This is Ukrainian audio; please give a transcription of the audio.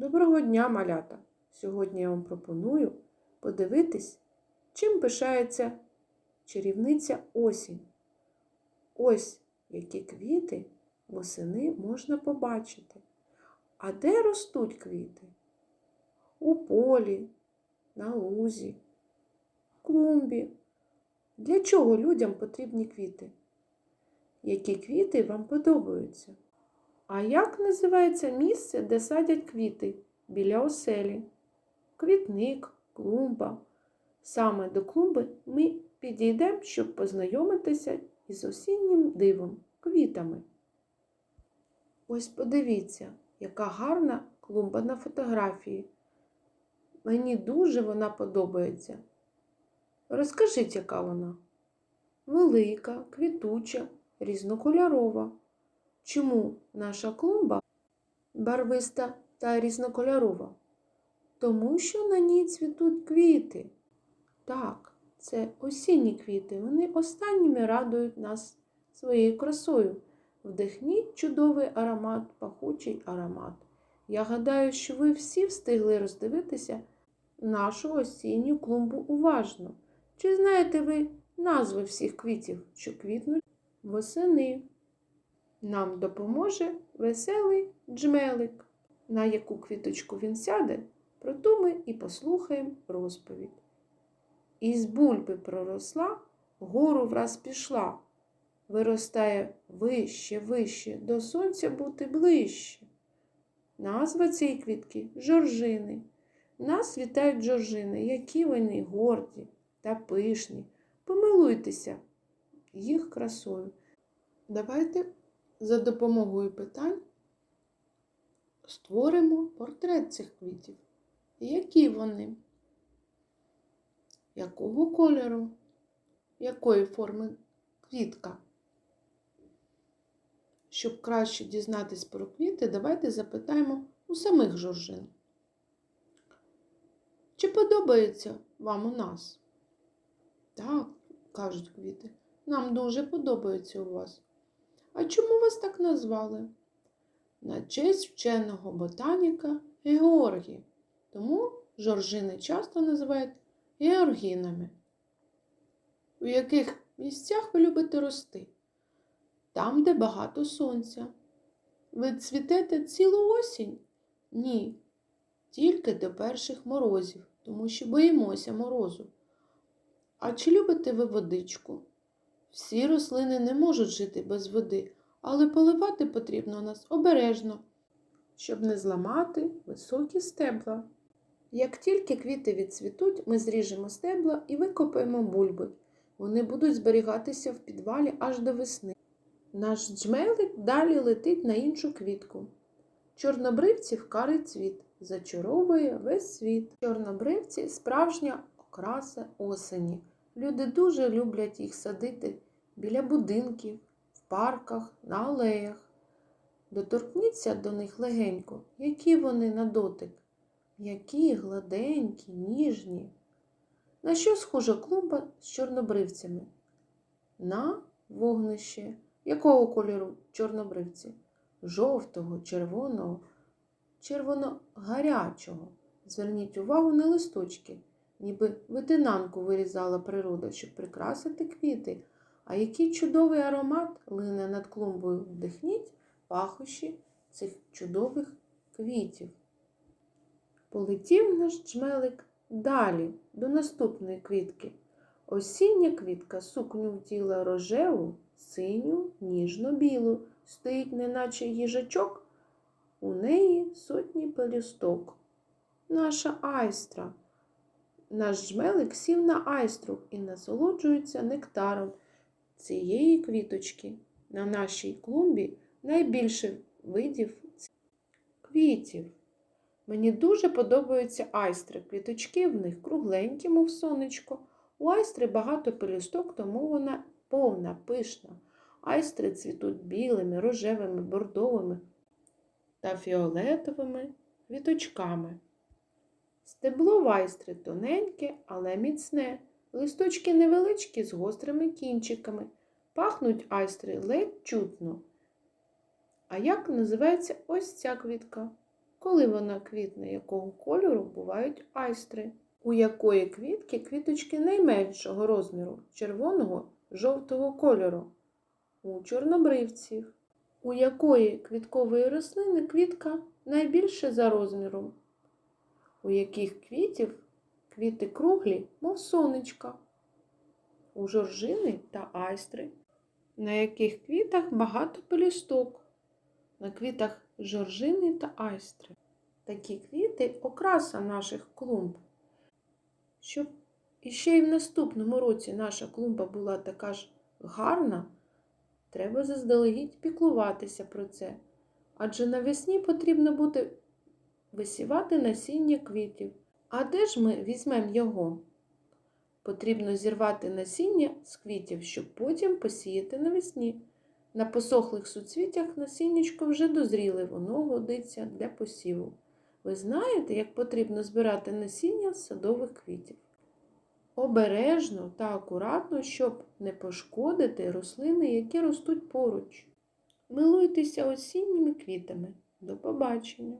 Доброго дня, малята! Сьогодні я вам пропоную подивитись, чим пишається чарівниця осінь. Ось які квіти восени можна побачити. А де ростуть квіти? У полі, на лузі, клумбі. Для чого людям потрібні квіти? Які квіти вам подобаються? А як називається місце, де садять квіти біля оселі? Квітник, клумба. Саме до клумби ми підійдемо, щоб познайомитися із осіннім дивом, квітами. Ось подивіться, яка гарна клумба на фотографії. Мені дуже вона подобається. Розкажіть, яка вона? Велика, квітуча, різнокольорова. Чому наша клумба барвиста та різнокольорова? Тому що на ній цвітуть квіти. Так, це осінні квіти. Вони останніми радують нас своєю красою. Вдихніть чудовий аромат, пахучий аромат. Я гадаю, що ви всі встигли роздивитися нашу осінню клумбу уважно. Чи знаєте ви назви всіх квітів, що квітнуть восени? Нам допоможе веселий джмелик. На яку квіточку він сяде, про ту ми і послухаємо розповідь. Із бульби проросла, гору враз пішла, виростає вище, вище, до сонця бути ближче. Назва цієї квітки жоржини. Нас вітають жоржини, які вони горді та пишні. Помилуйтеся їх красою. Давайте за допомогою питань створимо портрет цих квітів. Які вони? Якого кольору? Якої форми квітка? Щоб краще дізнатись про квіти, давайте запитаємо у самих жоржин. Чи подобається вам у нас? Так, кажуть квіти, нам дуже подобається у вас. А чому вас так назвали? На честь вченого ботаніка Георгія. Тому жоржини часто називають георгінами. У яких місцях ви любите рости? Там, де багато сонця. Ви цвітете цілу осінь? Ні. Тільки до перших морозів, тому що боїмося морозу. А чи любите ви водичку? Всі рослини не можуть жити без води, але поливати потрібно нас обережно, щоб не зламати високі стебла. Як тільки квіти відцвітуть, ми зріжемо стебла і викопаємо бульби. Вони будуть зберігатися в підвалі аж до весни. Наш джмелик далі летить на іншу квітку. Чорнобривців карий цвіт зачаровує весь світ. Чорнобривці справжня окраса осені. Люди дуже люблять їх садити біля будинків, в парках, на алеях. Доторкніться до них легенько, які вони на дотик, м'які, гладенькі, ніжні. На що схожа клумба з чорнобривцями? На вогнище. Якого кольору чорнобривці? Жовтого, червоного, червоно-гарячого. Зверніть увагу на листочки ніби витинанку вирізала природа, щоб прикрасити квіти. А який чудовий аромат лине над клумбою. Вдихніть пахощі цих чудових квітів. Полетів наш джмелик далі, до наступної квітки. Осіння квітка сукню вділа рожеву, синю, ніжно-білу, стоїть, неначе їжачок, у неї сотні пелюсток. Наша айстра. Наш жмелик сів на айстру і насолоджується нектаром цієї квіточки. На нашій клумбі найбільше видів квітів. Мені дуже подобаються айстри. Квіточки в них кругленькі, мов сонечко. У айстри багато пелюсток, тому вона повна, пишна. Айстри цвітуть білими, рожевими, бордовими та фіолетовими квіточками. Стебло вайстри тоненьке, але міцне. Листочки невеличкі з гострими кінчиками. Пахнуть айстри ледь чутно. А як називається ось ця квітка? Коли вона квітне, якого кольору бувають айстри? У якої квітки квіточки найменшого розміру червоного жовтого кольору? У чорнобривців. У якої квіткової рослини квітка найбільше за розміром? У яких квітів квіти круглі, мов сонечка? У жоржини та айстри. На яких квітах багато пелюсток? На квітах жоржини та айстри. Такі квіти окраса наших клумб. Щоб іще й в наступному році наша клумба була така ж гарна, треба заздалегідь піклуватися про це. Адже навесні потрібно буде висівати насіння квітів. А де ж ми візьмемо його? Потрібно зірвати насіння з квітів, щоб потім посіяти навесні. На посохлих суцвітях насіннячко вже дозріле, воно годиться для посіву. Ви знаєте, як потрібно збирати насіння з садових квітів? Обережно та акуратно, щоб не пошкодити рослини, які ростуть поруч. Милуйтеся осінніми квітами. До побачення!